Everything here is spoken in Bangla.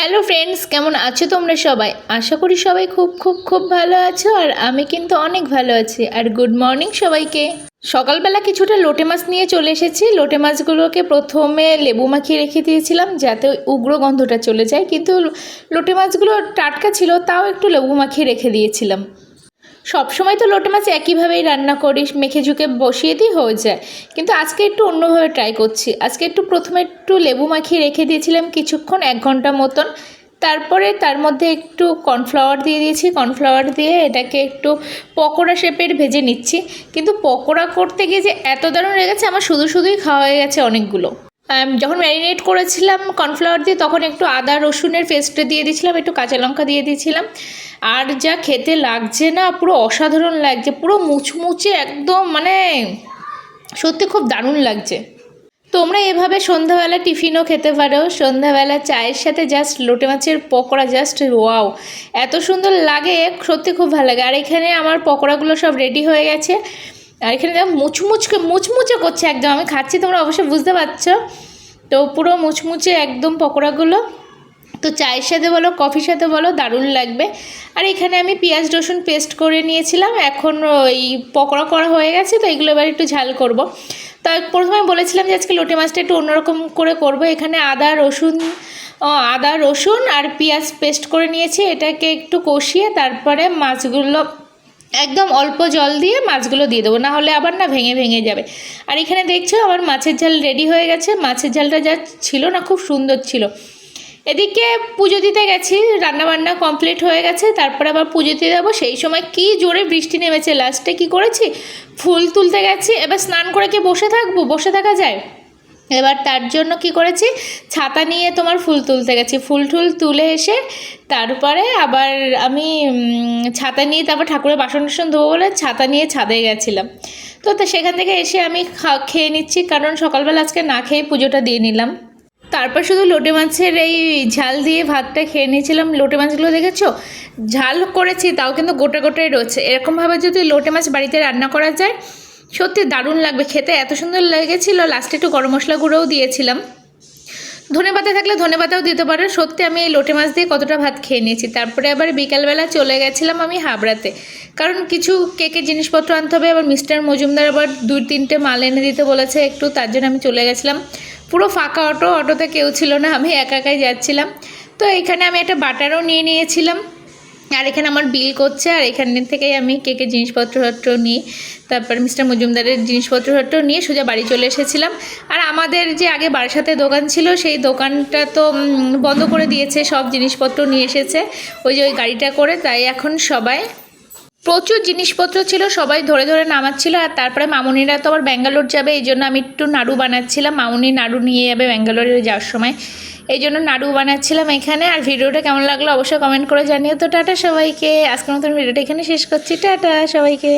হ্যালো ফ্রেন্ডস, কেমন আছো তোমরা সবাই? আশা করি সবাই খুব খুব খুব ভালো আছো আর আমি কিন্তু অনেক ভালো আছি। আর গুড মর্নিং সবাইকে। সকালবেলা কিছুটা লোটে মাছ নিয়ে চলে এসেছি। লোটে মাছগুলোকে প্রথমে লেবু মাখিয়ে রেখে দিয়েছিলাম যাতে উগ্র গন্ধটা চলে যায়। কিন্তু লোটে মাছগুলো টাটকা ছিল, তাও একটু লেবু মাখিয়ে রেখে দিয়েছিলাম। সবসময় তো লোটে মাছ একইভাবেই রান্না করি, মেখে ঝুঁকে বসিয়ে দিই, হয়ে যায়। কিন্তু আজকে একটু অন্যভাবে ট্রাই করছি। আজকে একটু প্রথমে একটু লেবু মাখিয়ে রেখে দিয়েছিলাম কিছুক্ষণ, এক ঘণ্টা মতন। তারপরে তার মধ্যে একটু কর্নফ্লাওয়ার দিয়ে দিয়েছি। কর্নফ্লাওয়ার দিয়ে এটাকে একটু পকোড়া শেপের ভেজে নিচ্ছি। কিন্তু পকোড়া করতে গিয়ে যে এত দারুণ লেগেছে আমার শুধু শুধুই খাওয়া হয়ে গেছে অনেকগুলো। যখন ম্যারিনেট করেছিলাম কর্নফ্লাওয়ার দিয়ে, তখন একটু আদা রসুনের পেস্টটা দিয়ে দিয়েছিলাম, একটু কাঁচা লঙ্কা দিয়ে দিয়েছিলাম। আর যা খেতে লাগছে না, পুরো অসাধারণ লাগছে, পুরো মুচমুচে একদম মানে সত্যি খুব দারুণ লাগছে। তোমরা এভাবে সন্ধ্যাবেলা টিফিনও খেতে পারো। সন্ধ্যাবেলা চায়ের সাথে জাস্ট লোটে মাছের পকোড়া জাস্ট ওয়াও এত সুন্দর লাগে, সত্যি খুব ভালো লাগে। আর এখানে আমার পকোড়াগুলো সব রেডি হয়ে গেছে। আর এখানে দেখো মুচমুচকে, মুচমুচে করছে একদম। আমি খাচ্ছি, তোমরা অবশ্যই বুঝতে পারছ। তো পুরো মুচমুচে একদম পকোড়াগুলো। তো চায়ের সাথে বলো, কফির সাথে বলো, দারুণ লাগবে। আর এখানে আমি পেঁয়াজ, রসুন পেস্ট করে নিয়েছিলাম। এখন ওই পকোড়া করা হয়ে গেছে, তো এগুলো এবার একটু ঝাল করব। তা প্রথমে বলেছিলাম যে আজকে লোটে মাছটা একটু অন্যরকম করে করব। এখানে আদা, রসুন আদা, রসুন আর পেঁয়াজ পেস্ট করে নিয়েছি। এটাকে একটু কষিয়ে তারপরে মাছগুলো একদম অল্প জল দিয়ে মাছগুলো দিয়ে দেবো। না হলে আবার না ভেঙে ভেঙে যাবে। আর এখানে দেখছ আমার মাছের ঝাল রেডি হয়ে গেছে। মাছের ঝালটা যা ছিল না, খুব সুন্দর ছিল। এদিকে পুজো দিতে গেছি, রান্নাবান্না কমপ্লিট হয়ে গেছে, তারপরে আবার পুজো দিতে যাব। সেই সময় কি জোরে বৃষ্টি নেমেছে, লাস্টে কি করেছি? ফুল তুলতে গেছি, এবার স্নান করে কি বসে থাকব? বসে থাকা যায়? এবার তার জন্য কি করেছি? ছাতা নিয়ে তোমার ফুল তুলতে গেছি। ফুল টুল তুলে এসে তারপরে আবার আমি ছাতা নিয়ে তারপর ঠাকুরের বাসন টাসন ধোবো বলে ছাতা নিয়ে ছাদে গেছিলাম। তো সেখান থেকে এসে আমি খেয়ে নিচ্ছি, কারণ সকালবেলা আজকে না খেয়ে পুজোটা দিয়ে নিলাম। তারপর শুধু লোটে মাছের এই ঝাল দিয়ে ভাতটা খেয়ে নিয়েছিলাম। লোটে মাছগুলো দেখেছ? ঝাল করেছি, তাও কিন্তু গোটা গোটাই রয়েছে। এরকমভাবে যদি লোটে মাছ বাড়িতে রান্না করা যায়, সত্যি দারুণ লাগবে। খেতে এত সুন্দর লেগেছিলো লাস্টে একটু গরম মশলা গুঁড়োও দিয়েছিলাম। ধনে পাতা থাকলে ধনে পাতাও দিতে পারো। সত্যি আমি এই লোটে মাছ দিয়ে কতটা ভাত খেয়ে নিয়েছি। তারপরে আবার বিকালবেলা চলে গেছিলাম আমি হাবড়াতে। কারণ কিছু কেকের জিনিসপত্র আনতে হবে। আবার মিস্টার মজুমদার আবার দুই তিনটে মাল এনে দিতে বলেছে। একটু তার জন্য আমি চলে গেছিলাম। পুরো ফাঁকা অটো, অটোতে কেউ ছিল না, আমি একা একাই যাচ্ছিলাম। তো এখানে আমি একটা বাটারও নিয়ে নিয়েছিলাম। আর এখানে আমার বিল করছে, আর এখান থেকেই আমি কেকের জিনিসপত্রপত্র নিয়ে, তারপর মিস্টার মজুমদারের জিনিসপত্রপত্র নিয়ে সোজা বাড়ি চলে এসেছিলাম। আর আমাদের যে আগে বারাসাতে দোকান ছিল, সেই দোকানটা তো বন্ধ করে দিয়েছে, সব জিনিসপত্র নিয়ে এসেছে। ওই যে ওই গাড়িটা করে, তাই এখন সবাই প্রচুর জিনিসপত্র ছিল, সবাই ধরে ধরে নামাচ্ছিল আর তারপরে মামুনিরা তো আবার ব্যাঙ্গালোর যাবে, এই জন্য আমি একটু নাড়ু বানাচ্ছিলাম। মামুনি নাড়ু নিয়ে যাবে ব্যাঙ্গালোরে যাওয়ার সময়। এই জন্য নাড়ু বানাচ্ছিলাম এখানে। আর ভিডিওটা কেমন লাগল অবশ্যই কমেন্ট করে জানিও। তো টাটা সবাইকে। আজকের মতন ভিডিওটা এখানে শেষ করছি। টাটা সবাইকে।